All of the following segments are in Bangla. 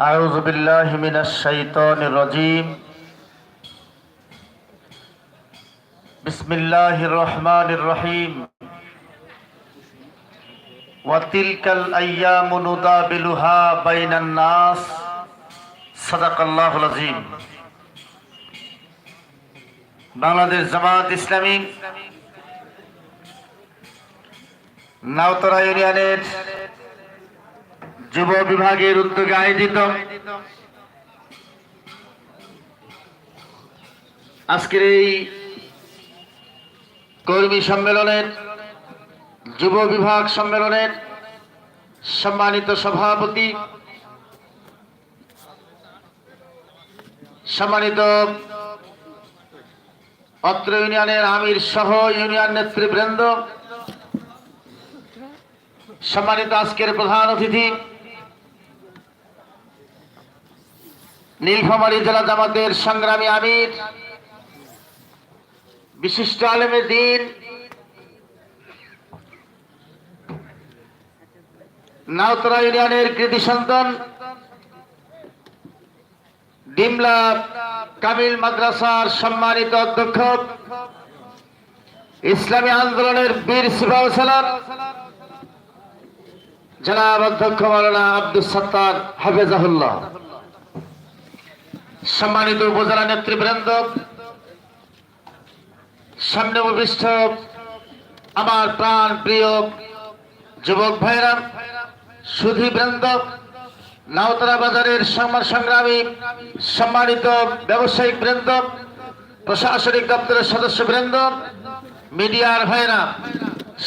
أعوذ بالله من الشيطان الرجيم بسم الله الرحمن الرحيم وتلك الأيام ندابلها بين الناس صدق الله العظيم বাংলাদেশ জামাত ইসলামী নাওতরা ইউনিয়নের যুব বিভাগের উদ্যোগে আয়োজিত। আজকের এই কর্মী সম্মেলনের, যুব বিভাগ সম্মেলনের সম্মানিত সভাপতি, সম্মানিত অত্র ইউনিয়নের আমির সহ ইউনিয়ন নেতৃবৃন্দ, সম্মানিত আজকের প্রধান অতিথি নীলফামারী জেলা জামাতের সংগ্রামী আমির, বিশিষ্ট আলেমে দিন, নাওতরা ইউনিয়নের কৃতি সন্তান, ডিমলা কামিল মাদ্রাসার সম্মানিত অধ্যক্ষ, ইসলামী আন্দোলনের বীর সিবাউসালার জনাব অধ্যক্ষ মাওলানা আব্দুল সত্তার হাফেজাহুল্লাহ। সম্মানিত উপজেলা নেতৃবৃন্দ, সামনে উপবিষ্ট আমার প্রাণ প্রিয় যুবক ভাইরা সুধীবৃন্দ নাওতরা বাজারের সংবাদ সংগ্রামী, সম্মানিত ব্যবসায়িক বৃন্দ, প্রশাসনিক দপ্তরের সদস্য বৃন্দ, মিডিয়ার ভাইরা,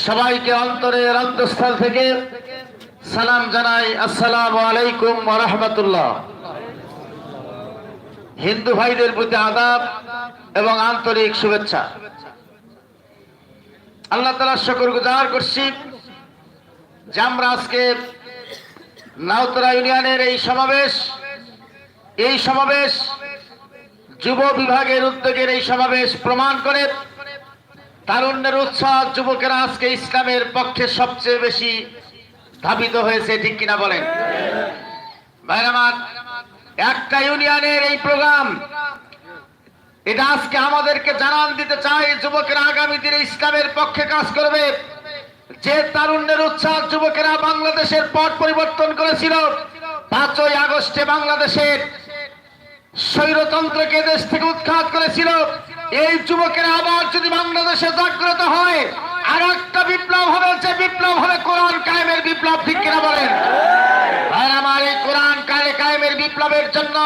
সবাইকে অন্তরের অন্তঃস্থল থেকে সালাম জানাই। আসসালামু আলাইকুম রহমতুল্লাহ। হিন্দু ভাইদের প্রতি আদাব এবং আন্তরিক শুভেচ্ছা। আল্লাহ তালা শকর গুজার করছি যে আমরা আজকে নাওতরা ইউনিয়নের এই সমাবেশ এই সমাবেশ যুব বিভাগের উদ্যোগের এই সমাবেশ প্রমাণ করে তারুণ্যের উৎসাহ যুবকেরা আজকে ইসলামের পক্ষে সবচেয়ে বেশি ধাবিত হয়েছে, ঠিক কিনা বলেন? ভাইরামার একটা ইউনিয়নের এই প্রোগ্রাম। এটা আজকে আমাদেরকে জানান দিতে চাই, যুবকেরা আগামী দিনে ইসলামের পক্ষে কাজ করবে। যে তারুণ্যের উৎসাহ যুবকেরা বাংলাদেশের পট পরিবর্তন করেছিল, পাঁচই আগস্টে বাংলাদেশের স্বৈরতন্ত্রকে দেশ থেকে উৎখাত করেছিল। এই যুবকেরা আবার যদি বাংলাদেশে জাগ্রত হয় আর একটা বিপ্লব হবে, যে বিপ্লব হবে কোরআন কায়েমের বিপ্লব, ঠিক কিনা বলেন? বিপ্লবের জন্য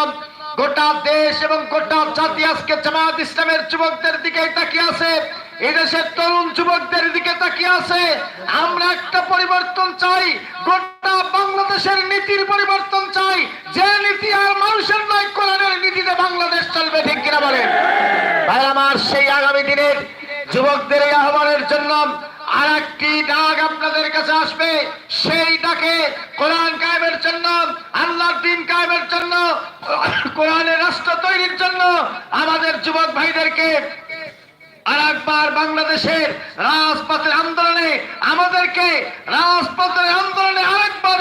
গোটা দেশ এবং গোটা জাতি আজকে জামাত ইসলামের যুবকদের দিকে তাকিয়ে আছে। এই দেশের তরুণ যুবকদের দিকে তাকিয়ে আছে। আমরা একটা পরিবর্তন চাই, গোটা বাংলাদেশের নীতির পরিবর্তন চাই। যে নীতি আর মানুষের নয়, কোরআনের নীতিতে বাংলাদেশ চলবে, ঠিক কিনা বলেন? ভাই আমার সেই আগামী দিনের যুবকদের এই আহ্বানের জন্য আর একটি ডাক আপনাদের কাছে আসবে। সেই ডাকে কোরআন কায়েমের জন্য দিন কায়েমের জন্য, কোরআনের রাষ্ট্র তৈরির জন্য আমাদের যুবক ভাইদেরকে আর বাংলাদেশের রাজপথের আন্দোলনে, আমাদেরকে রাজপথের আন্দোলনে আরেকবার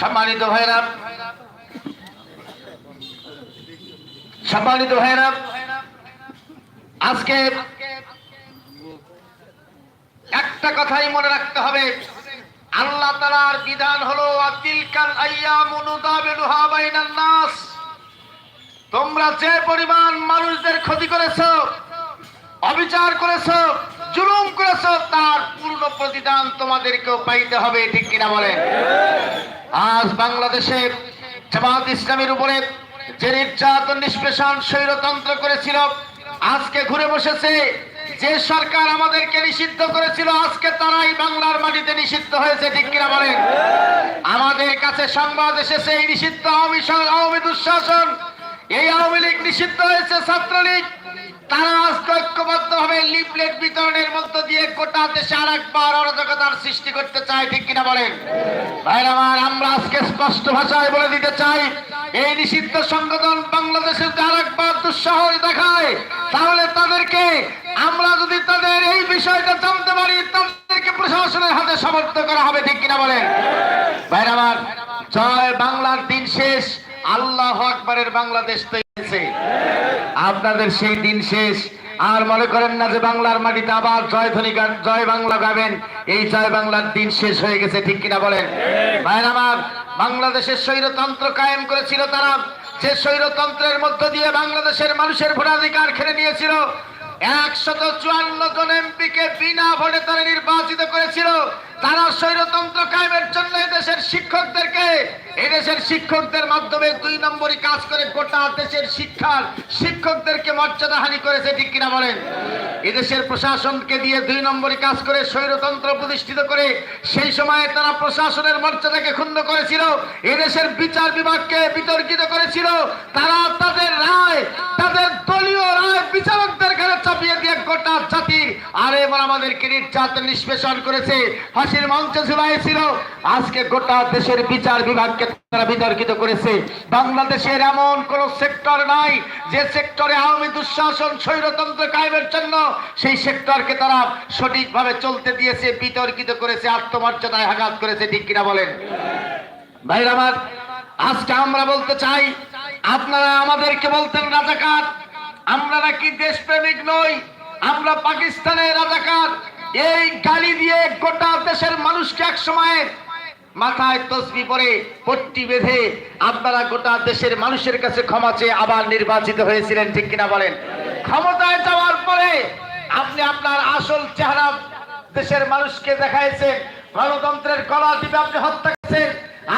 সম্মানিত ভাইরা সম্মানিত ভাইরা আজকে একটা কথাই মনে রাখতে হবে। আল্লাহ তালার বিধান হলো তোমরা যে পরিমাণ মানুষদের ক্ষতি করেছ, অবিচার করেছ, জুলুম করেছ, তার পূর্ণ প্রতিদান তোমাদেরকেও পাইতে হবে, ঠিক কিনা বলেন? আজ বাংলাদেশে জামাত ইসলামের উপরে যে নির্যাতন, নিষ্পেষণ, স্বৈরতন্ত্র করেছিল, আজকে ঘুরে বসেছে, যে সরকার আমাদেরকে নিষিদ্ধ করেছিল, আজকে তারাই বাংলার মাটিতে নিষিদ্ধ হয়েছে, ঠিক কিনা বলেন? আমাদের কাছে সংবাদ এসেছে, এই নিষিদ্ধ আওয়ামী আওয়ামী দুঃশাসন, এই আওয়ামী লীগ নিষিদ্ধ হয়েছে, ছাত্রলীগ। তারা ঐক্যবদ্ধ ভাবে লিফলেট বিতরণের মধ্য দিয়ে গোটা দেশে আর একবার অরাজকতার সৃষ্টি করতে চায়, ঠিক কিনা বলেন ভাইরা আমার, আমরা আজকে স্পষ্ট ভাষায় বলে দিতে চাই, এই নিষিদ্ধ সংগঠন বাংলাদেশের আর একবার দুঃসাহস দেখায়, তাহলে তাদেরকে আমরা যদি তাদের এই বিষয়টা জানতে পারি, তাদেরকে প্রশাসনের হাতে সমর্থ করা হবে, ঠিক কিনা বলেন ভাইরা আমার, জয় বাংলার দিন শেষ, আল্লাহ আকবরের বাংলাদেশ তৈরি। আপনাদের সেই দিন শেষ। আর মনে করেন না যে বাংলার মাটিতে আবার জয় ধ্বনি জয় বাংলা গাবেন। এই জয় বাংলার দিন শেষ হয়ে গেছে, ঠিক কিনা বলেন? ভাইয়ের আমার, বাংলাদেশের স্বৈরতন্ত্র কায়েম করেছিল তারা। যে স্বৈরতন্ত্রের মধ্য দিয়ে বাংলাদেশের মানুষের ভোটাধিকার খেলে নিয়েছিল, একশত চুয়ান্ন জন এমপিকে বিনা ভোটে তারা নির্বাচিত করেছিল। তারা স্বৈরতন্ত্র কায়েমের জন্য এদেশের শিক্ষকদেরকে, এদেশের শিক্ষকদের মাধ্যমে দুই নম্বরই কাজ করে গোটা দেশের শিক্ষার শিক্ষকদেরকে মর্যাদা হানি করেছে, ঠিক কিনা বলেন? এদেশের প্রশাসনকে দিয়ে দুই নম্বরই কাজ করে স্বৈরতন্ত্র প্রতিষ্ঠিত করে সেই সময়ে তারা প্রশাসনের মর্যাদাকে ক্ষুণ্ণ করেছিল, এদেশের বিচার বিভাগকে বিতর্কিত করেছিল, তারা তাদের রায়, তাদের দলীয় রায় বিচারকদের ঘরে চাপিয়ে দিয়ে গোটা জাতির আর আমাদেরকে নির্যাতন নিষ্পেষণ করেছে। হাসির মঞ্চ ছিল আজকে গোটা দেশের বিচার বিভাগকে তারা বিতর্কিত করেছে। বাংলাদেশের এমন কোন সেক্টর নাই যে সেক্টরে আওয়ামী দুঃশাসন স্বৈরতন্ত্র কায়েমের জন্য সেই সেক্টরকে তারা সঠিকভাবে চলতে দিয়েছে, বিতর্কিত করেছে, আত্মমর্যাদায় আঘাত করেছে, ঠিক কিনা বলেন? ভাইরা আমার, আজকে আমরা বলতে চাই, আপনারা আমাদেরকে বলতেন রাজাকার, আমরা নাকি দেশপ্রেমিক নই, আমরা পাকিস্তানের রাজাকার, এই গালি দিয়ে গোটা দেশের মানুষকে এক সময় মাথায় তসবি পরে পট্টি বেঁধে আপনারা গোটা দেশের মানুষের কাছে ক্ষমা চেয়ে আবার নির্বাচিত হয়েছিলেন, ঠিক কিনা বলেন? ক্ষমতায় যাওয়ার পরে আপনি আপনার আসল চেহারা দেশের মানুষকে দেখাইছেন। গণতন্ত্রের কলা দিবে আপনি হত্যা করেছেন।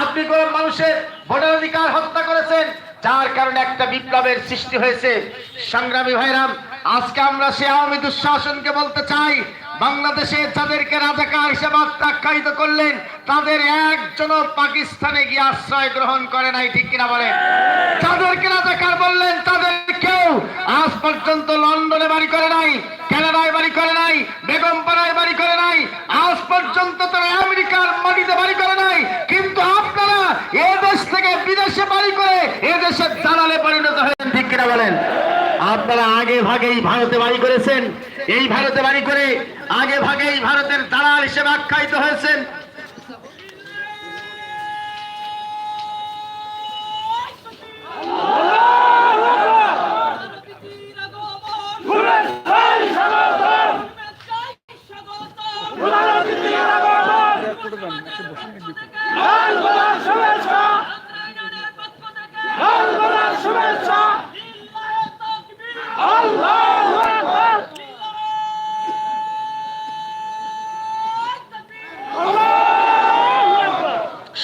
আপনি কোন মানুষের ভোটার অধিকার হত্যা করেছেন, যার কারণে একটা বিপ্লবের সৃষ্টি হয়েছে। সংগ্রামী ভাইরাম, আজকে আমরা সে আওয়ামী দুঃশাসনকে বলতে চাই বাংলাদেশে যাদেরকে রাজাকার হিসেবে আখ্যায়িত করলেন, তাদের একজনও পাকিস্তানে গিয়ে আশ্রয় গ্রহণ করে নাই, ঠিক কিনা বলেন? যাদেরকে রাজাকার বললেন, তাদের কেউ আজ পর্যন্ত লন্ডনে বাড়ি করে নাই, কানাডায় বাড়ি করে নাই, বেগমপাড়ায় বাড়ি করে নাই, আজ পর্যন্ত তারা আমেরিকার মাটিতে বাড়ি করে নাই, কিন্তু আপনারা এ দেশ থেকে বিদেশে বাড়ি করে এ দেশের দালালে পরিণত হয়েছেন, ঠিক কিনা বলেন? আপনারা আগে ভাগেই ভারতে বাড়ি করেছেন, এই ভারতে বাড়ি করে আগে ভাগেই ভারতের দালাল হিসেবে আখ্যায়িত হয়েছেন।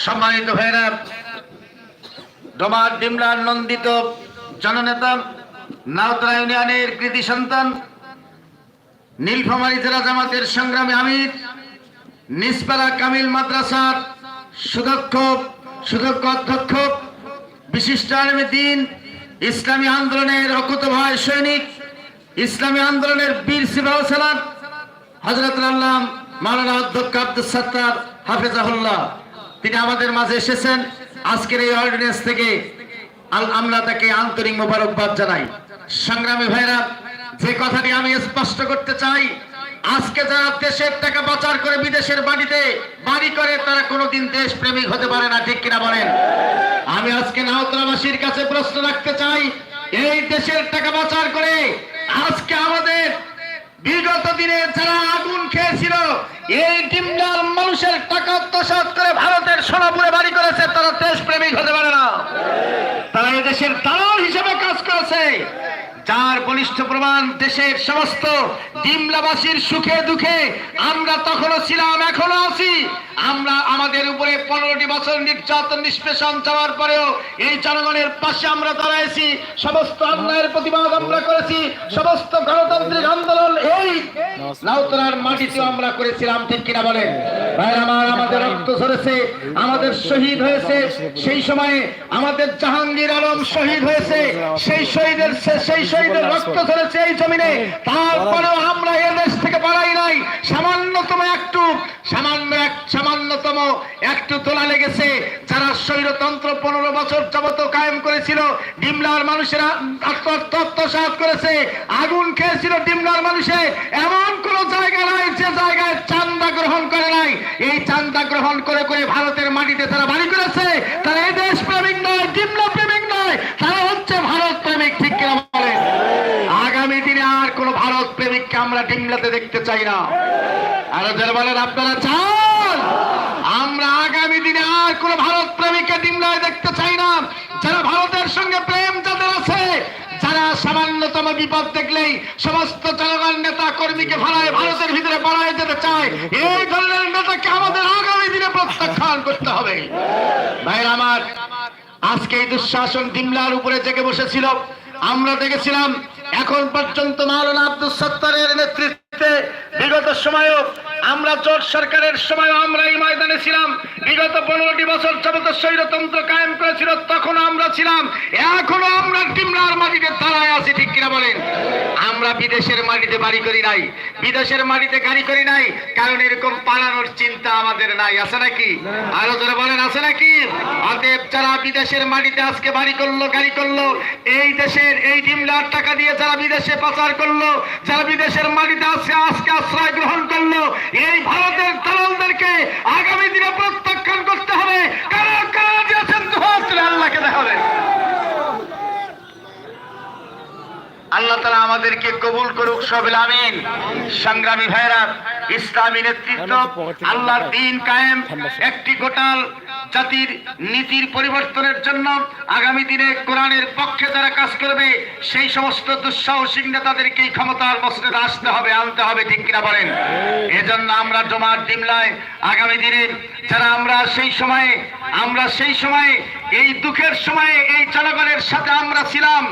সম্মানিত ভাইরা ডোমার ডিমলার নন্দিত জননেতা নাওতরা ইউনিয়নের কৃতি সন্তান, নীলফামারী জেলা জামাতের সংগ্রামী আমির, নিসপাড়া কামিল মাদ্রাসার সুদক্ষ সুদক্ষ অধ্যক্ষ, বিশিষ্ট আলমী দিন, ইসলামী আন্দোলনের অকুত ভয় সৈনিক, ইসলামী আন্দোলনের বীর সিবাহ সালাম হজরত আল্লাহ মাওলানা অধ্যক্ষ আব্দুল সত্তার হাফেজাহুল্লাহ। তিনি আমাদের মাঝে এসেছেন। আজকের এই অর্ডিনেন্স থেকে আমরা তাকে আন্তরিক মোবারকবাদ জানাই। সংগ্রামী ভাইরা, যে কথাটি আমি স্পষ্ট করতে চাই, আজকে যারা দেশের টাকা পাচার করে বিদেশের বাড়িতে বাড়ি করে, তারা কোনোদিন দেশ প্রেমিক হতে পারে না, ঠিক কিনা বলেন? আমি আজকে নাহতরাবাসীর কাছে প্রশ্ন রাখতে চাই, এই দেশের টাকা পাচার করে আজকে আমাদের বিগত দিনে যারা আগুন খেয়েছিল, এই ডিমডাল মানুষের টাকা আত্মসাৎ করে ভারতের সোনাপুরে বাড়ি করেছে, তারা দেশ প্রেমিক হতে পারে না। তারা এদেশের দালাল হিসেবে কাজ করেছে। যার বলিষ্ঠ প্রমাণ দেশের সমস্ত ডিমলাবাসীর সুখে দুঃখে, আমরা তখনও ছিলাম এখনও আছি। আমরা আমাদের উপরে পনেরোটি বছর নির্যাতন, নিষ্পেষণ চাওয়ার পরেও এই জনগণের পাশে আমরা দাঁড়াইছি। সমস্ত অন্যায়ের প্রতিবাদ আমরা করেছি। সমস্ত গণতান্ত্রিক আন্দোলন এই নাউতলার মাটিতেও আমরা করেছিলাম, ঠিক কিনা বলেন? ভাই আমার, আমাদের রক্ত ঝরেছে, আমাদের শহীদ হয়েছে, সেই সময়ে আমাদের জাহাঙ্গীর আলম শহীদ হয়েছে, সেই শহীদের, সেই শহীদের রক্ত ঝরেছে এই জমিনে তারপরেও আমরা এ দেশ থেকে পালাই নাই। সামান্যতম একটু সামান্য এক সামান্যতম একটু তোলা লেগেছে। যারা পনেরো বছর যাবত কায়েম করেছিল ডিমলার মানুষেরা আত্মসাত করেছে। আগুন খেয়েছিল ডিমলার মানুষে। এমন কোন জায়গা নাই যে জায়গায় চান্দা গ্রহণ করে নাই। এই চান্দা গ্রহণ করে করে ভারতের মাটিতে তারা বাড়ি করেছে তারা এই দেশ প্রেমিক নয় ডিমলা প্রেমিক নয় তারা হচ্ছে ভারত প্রেমিক ঠিক কিনা বলেন আগামী দিনে আর কোন ভারত প্রেমিককে আমরা ডিমলাতে দেখতে চাই না। আরও যারা বলেন, আপনারা চান? আমরা আগামী দিনে আর কোন ভারত প্রেমিককে ডিমলায় দেখতে চাই না। যারা ভারতের সঙ্গে প্রেম যাদের আছে, যারা সামান্যতম বিপদ দেখলেই সমস্ত জনগণ নেতা কর্মীকে ভাড়ায় ভারতের ভিতরে পাড়ায় যেতে চায়, এই ধরনের নেতাকে আমাদের আগামী দিনে প্রত্যাখ্যান করতে হবে। ভাইরা আমার, আজকে এই দুঃশাসন ডিমলার উপরে জেগে বসেছিল। আমরা দেখেছিলাম এখন পর্যন্ত মাওলানা আব্দুল সত্তারের নেতৃত্বে বিগত সময়েও আমরা জোট সরকারের সময় আমরা এই ময়দানে ছিলাম। বিগত পনেরোটি বছর যাবত স্বৈরতন্ত্র কায়েম করেছিল, তখন আমরা ছিলাম। এখনও আমরা ডিমলার মাটিতে দাঁড়ায় আছি, ঠিক কিনা বলেন? আমরা বিদেশের মাটিতে বাড়ি করি নাই, বিদেশের মাটিতে গাড়ি করি নাই, কারণ এরকম পালানোর চিন্তা আমাদের নাই, আছে নাকি? আরও যারা বলেন, আছে নাকি? অতএব যারা বিদেশের মাটিতে আজকে বাড়ি করল, গাড়ি করল, এই দেশের এই ডিমলার টাকা দিয়ে যারা বিদেশে পাচার করল, যারা বিদেশের মাটিতে আজকে আজকে আশ্রয় গ্রহণ করল এই ভারতের দালালদেরকে আগামী দিনে প্রত্যাখ্যান করতে হবে। কারণ কারা আছেন আল্লাহকে দেখাবে আল্লাহ তালা আমাদেরকে কবুল করুক সবিল আমিন। সংগ্রামী ভাইরা ইসলামী নেতৃত্ব আল্লাহ দিন কায়েম। একটি গোটাল জাতির নীতির পরিবর্তনের জন্য আগামী দিনে কোরআনের পক্ষে যারা কাজ করবে সেই সমস্ত দুঃসাহসিক নেতাদেরকে এই ক্ষমতার মসজিদে আসতে হবে আনতে হবে ঠিক কিনা বলেন? এজন্য আমরা জমার ডিমলায় আগামী দিনে যারা আমরা সেই সময়ে আমরা সেই সময়ে এই দুঃখের সময়ে এই জনগণের সাথে আমরা ছিলাম।